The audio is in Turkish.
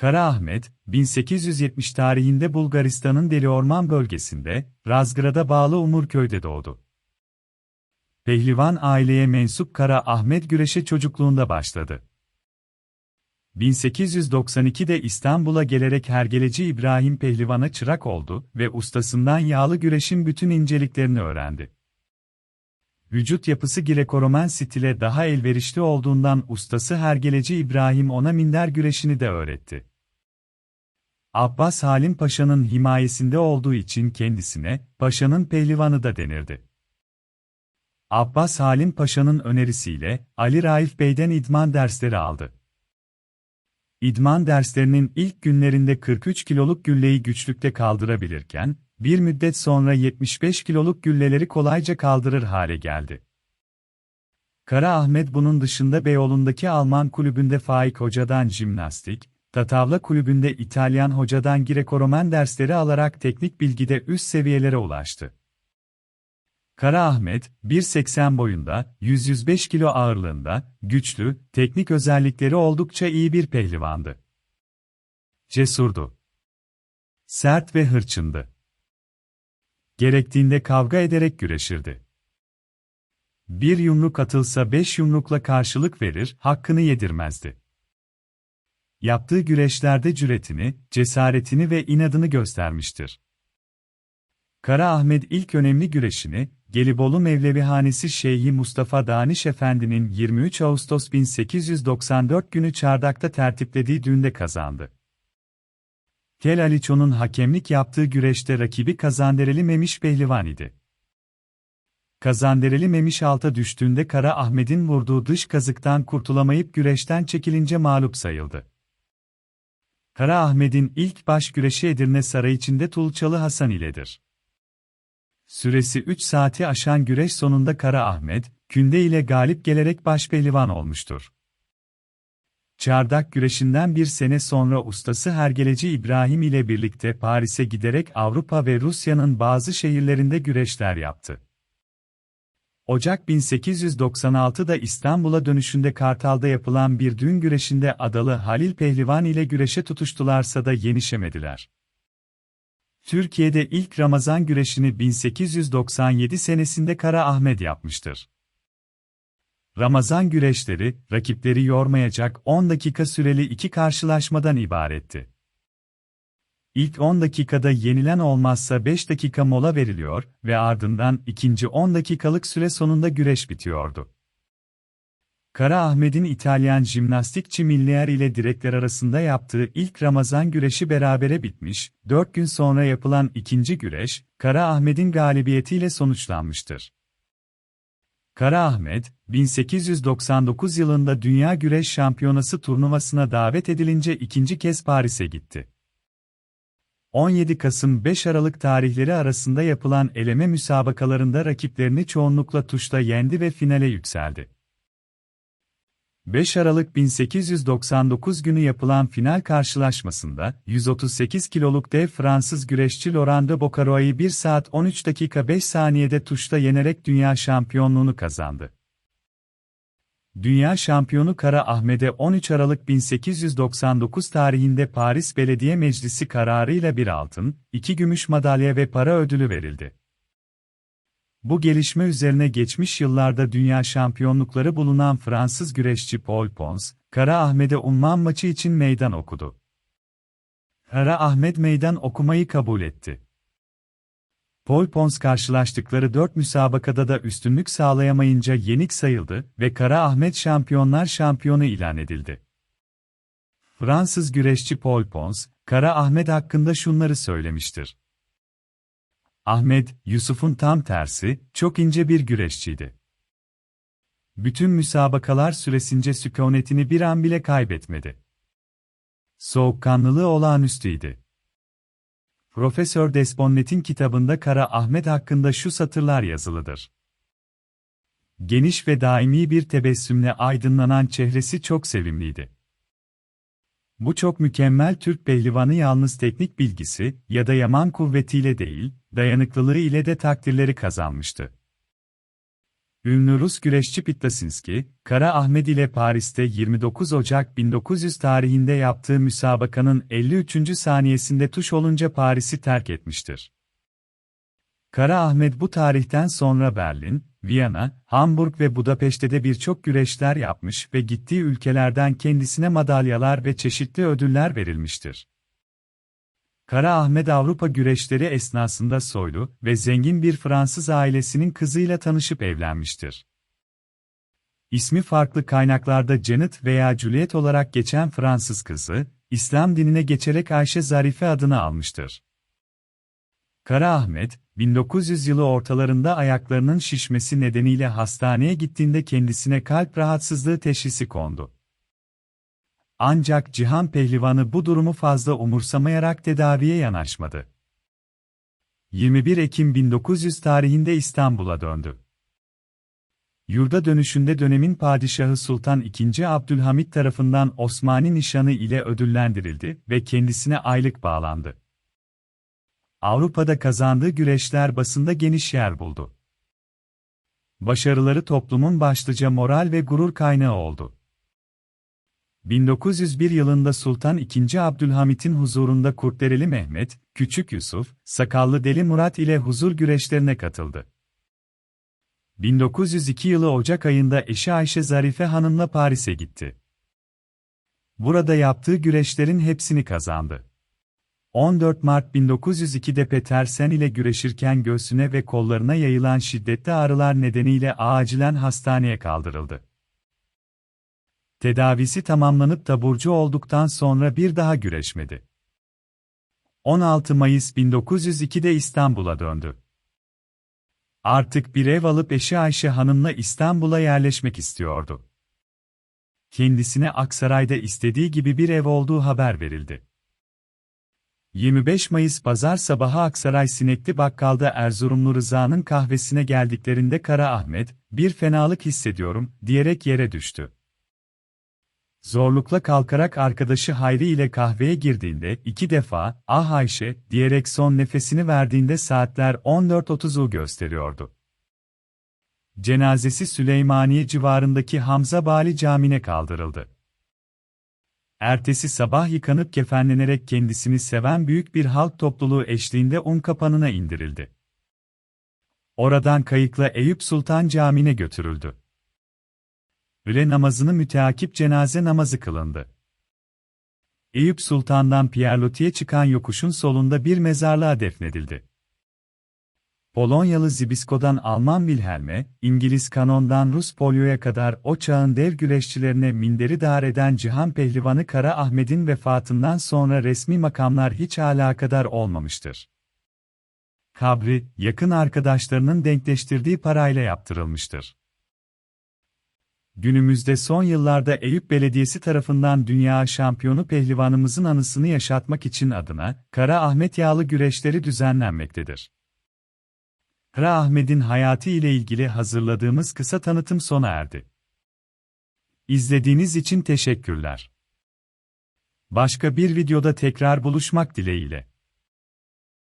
Kara Ahmet, 1870 tarihinde Bulgaristan'ın Deli Orman bölgesinde, Razgrad'a bağlı Umurköy'de doğdu. Pehlivan aileye mensup Kara Ahmet güreşe çocukluğunda başladı. 1892'de İstanbul'a gelerek hergeleci İbrahim Pehlivan'a çırak oldu ve ustasından yağlı güreşin bütün inceliklerini öğrendi. Vücut yapısı Grekoroman stile daha elverişli olduğundan ustası hergeleci İbrahim ona minder güreşini de öğretti. Abbas Halim Paşa'nın himayesinde olduğu için kendisine, Paşa'nın pehlivanı da denirdi. Abbas Halim Paşa'nın önerisiyle, Ali Raif Bey'den idman dersleri aldı. İdman derslerinin ilk günlerinde 43 kiloluk gülleyi güçlükte kaldırabilirken, bir müddet sonra 75 kiloluk gülleleri kolayca kaldırır hale geldi. Kara Ahmet bunun dışında Beyoğlu'ndaki Alman kulübünde Faik Hoca'dan jimnastik, Tatavla kulübünde İtalyan hocadan Grekoromen dersleri alarak teknik bilgide üst seviyelere ulaştı. Kara Ahmet, 1.80 boyunda, 105 kilo ağırlığında, güçlü, teknik özellikleri oldukça iyi bir pehlivandı. Cesurdu. Sert ve hırçındı. Gerektiğinde kavga ederek güreşirdi. Bir yumruk atılsa beş yumrukla karşılık verir, hakkını yedirmezdi. Yaptığı güreşlerde cüretini, cesaretini ve inadını göstermiştir. Kara Ahmet ilk önemli güreşini, Gelibolu Mevlevihanesi Şeyhi Mustafa Daniş Efendi'nin 23 Ağustos 1894 günü Çardak'ta tertiplediği düğünde kazandı. Tel Aliço'nun hakemlik yaptığı güreşte rakibi Kazandereli Memiş Pehlivan idi. Kazandereli Memiş alta düştüğünde Kara Ahmet'in vurduğu dış kazıktan kurtulamayıp güreşten çekilince mağlup sayıldı. Kara Ahmet'in ilk baş güreşi Edirne Sarayı içinde Tulçalı Hasan iledir. Süresi 3 saati aşan güreş sonunda Kara Ahmet, künde ile galip gelerek başpehlivan olmuştur. Çardak güreşinden bir sene sonra ustası Hergeleci İbrahim ile birlikte Paris'e giderek Avrupa ve Rusya'nın bazı şehirlerinde güreşler yaptı. Ocak 1896'da İstanbul'a dönüşünde Kartal'da yapılan bir düğün güreşinde Adalı Halil Pehlivan ile güreşe tutuştularsa da yenişemediler. Türkiye'de ilk Ramazan güreşini 1897 senesinde Kara Ahmet yapmıştır. Ramazan güreşleri, rakipleri yormayacak 10 dakika süreli iki karşılaşmadan ibaretti. İlk 10 dakikada yenilen olmazsa 5 dakika mola veriliyor ve ardından ikinci 10 dakikalık süre sonunda güreş bitiyordu. Kara Ahmet'in İtalyan jimnastikçi Millier ile direkler arasında yaptığı ilk Ramazan güreşi berabere bitmiş, 4 gün sonra yapılan ikinci güreş, Kara Ahmet'in galibiyetiyle sonuçlanmıştır. Kara Ahmet, 1899 yılında Dünya Güreş Şampiyonası turnuvasına davet edilince ikinci kez Paris'e gitti. 17 Kasım 5 Aralık tarihleri arasında yapılan eleme müsabakalarında rakiplerini çoğunlukla tuşla yendi ve finale yükseldi. 5 Aralık 1899 günü yapılan final karşılaşmasında, 138 kiloluk dev Fransız güreşçi Laurent de Bocaro'yu 1 saat 13 dakika 5 saniyede tuşta yenerek dünya şampiyonluğunu kazandı. Dünya şampiyonu Kara Ahmet'e 13 Aralık 1899 tarihinde Paris Belediye Meclisi kararıyla bir altın, iki gümüş madalya ve para ödülü verildi. Bu gelişme üzerine geçmiş yıllarda dünya şampiyonlukları bulunan Fransız güreşçi Paul Pons, Kara Ahmet'e umman maçı için meydan okudu. Kara Ahmet meydan okumayı kabul etti. Paul Pons karşılaştıkları dört müsabakada da üstünlük sağlayamayınca yenik sayıldı ve Kara Ahmet şampiyonlar şampiyonu ilan edildi. Fransız güreşçi Paul Pons, Kara Ahmet hakkında şunları söylemiştir. Ahmet, Yusuf'un tam tersi, çok ince bir güreşçiydi. Bütün müsabakalar süresince sükunetini bir an bile kaybetmedi. Soğukkanlılığı olağanüstüydü. Profesör Desponnet'in kitabında Kara Ahmet hakkında şu satırlar yazılıdır. Geniş ve daimi bir tebessümle aydınlanan çehresi çok sevimliydi. Bu çok mükemmel Türk pehlivanı yalnız teknik bilgisi ya da yaman kuvvetiyle değil, dayanıklılığı ile de takdirleri kazanmıştı. Ünlü Rus güreşçi Pitlasinski, Kara Ahmet ile Paris'te 29 Ocak 1900 tarihinde yaptığı müsabakanın 53. saniyesinde tuş olunca Paris'i terk etmiştir. Kara Ahmet bu tarihten sonra Berlin, Viyana, Hamburg ve Budapeşte de birçok güreşler yapmış ve gittiği ülkelerden kendisine madalyalar ve çeşitli ödüller verilmiştir. Kara Ahmet Avrupa güreşleri esnasında soylu ve zengin bir Fransız ailesinin kızıyla tanışıp evlenmiştir. İsmi farklı kaynaklarda Janet veya Juliet olarak geçen Fransız kızı, İslam dinine geçerek Ayşe Zarife adını almıştır. Kara Ahmet, 1900 yılı ortalarında ayaklarının şişmesi nedeniyle hastaneye gittiğinde kendisine kalp rahatsızlığı teşhisi kondu. Ancak Cihan Pehlivanı bu durumu fazla umursamayarak tedaviye yanaşmadı. 21 Ekim 1900 tarihinde İstanbul'a döndü. Yurda dönüşünde dönemin padişahı Sultan II. Abdülhamit tarafından Osmani nişanı ile ödüllendirildi ve kendisine aylık bağlandı. Avrupa'da kazandığı güreşler basında geniş yer buldu. Başarıları toplumun başlıca moral ve gurur kaynağı oldu. 1901 yılında Sultan II. Abdülhamit'in huzurunda Kurtdereli Mehmet, Küçük Yusuf, Sakallı Deli Murat ile huzur güreşlerine katıldı. 1902 yılı Ocak ayında eşi Ayşe Zarife Hanım'la Paris'e gitti. Burada yaptığı güreşlerin hepsini kazandı. 14 Mart 1902'de Petersen ile güreşirken göğsüne ve kollarına yayılan şiddetli ağrılar nedeniyle acilen hastaneye kaldırıldı. Tedavisi tamamlanıp taburcu olduktan sonra bir daha güreşmedi. 16 Mayıs 1902'de İstanbul'a döndü. Artık bir ev alıp eşi Ayşe Hanım'la İstanbul'a yerleşmek istiyordu. Kendisine Aksaray'da istediği gibi bir ev olduğu haber verildi. 25 Mayıs pazar sabahı Aksaray Sinekli Bakkal'da Erzurumlu Rıza'nın kahvesine geldiklerinde Kara Ahmet, bir fenalık hissediyorum, diyerek yere düştü. Zorlukla kalkarak arkadaşı Hayri ile kahveye girdiğinde iki defa, ah Ayşe, diyerek son nefesini verdiğinde saatler 14.30'u gösteriyordu. Cenazesi Süleymaniye civarındaki Hamza Bali Camii'ne kaldırıldı. Ertesi sabah yıkanıp kefenlenerek kendisini seven büyük bir halk topluluğu eşliğinde Unkapanı'na indirildi. Oradan kayıkla Eyüp Sultan Camii'ne götürüldü. Öğle namazını müteakip cenaze namazı kılındı. Eyüp Sultan'dan Pierlotti'ye çıkan yokuşun solunda bir mezarlığa defnedildi. Polonyalı Zibisko'dan Alman Wilhelm'e, İngiliz Kanon'dan Rus Polyo'ya kadar o çağın dev güreşçilerine minderi dar eden Cihan Pehlivanı Kara Ahmet'in vefatından sonra resmi makamlar hiç alakadar olmamıştır. Kabri, yakın arkadaşlarının denkleştirdiği parayla yaptırılmıştır. Günümüzde son yıllarda Eyüp Belediyesi tarafından dünya şampiyonu pehlivanımızın anısını yaşatmak için adına Kara Ahmet Yağlı güreşleri düzenlenmektedir. Kara Ahmet'in hayatı ile ilgili hazırladığımız kısa tanıtım sona erdi. İzlediğiniz için teşekkürler. Başka bir videoda tekrar buluşmak dileğiyle.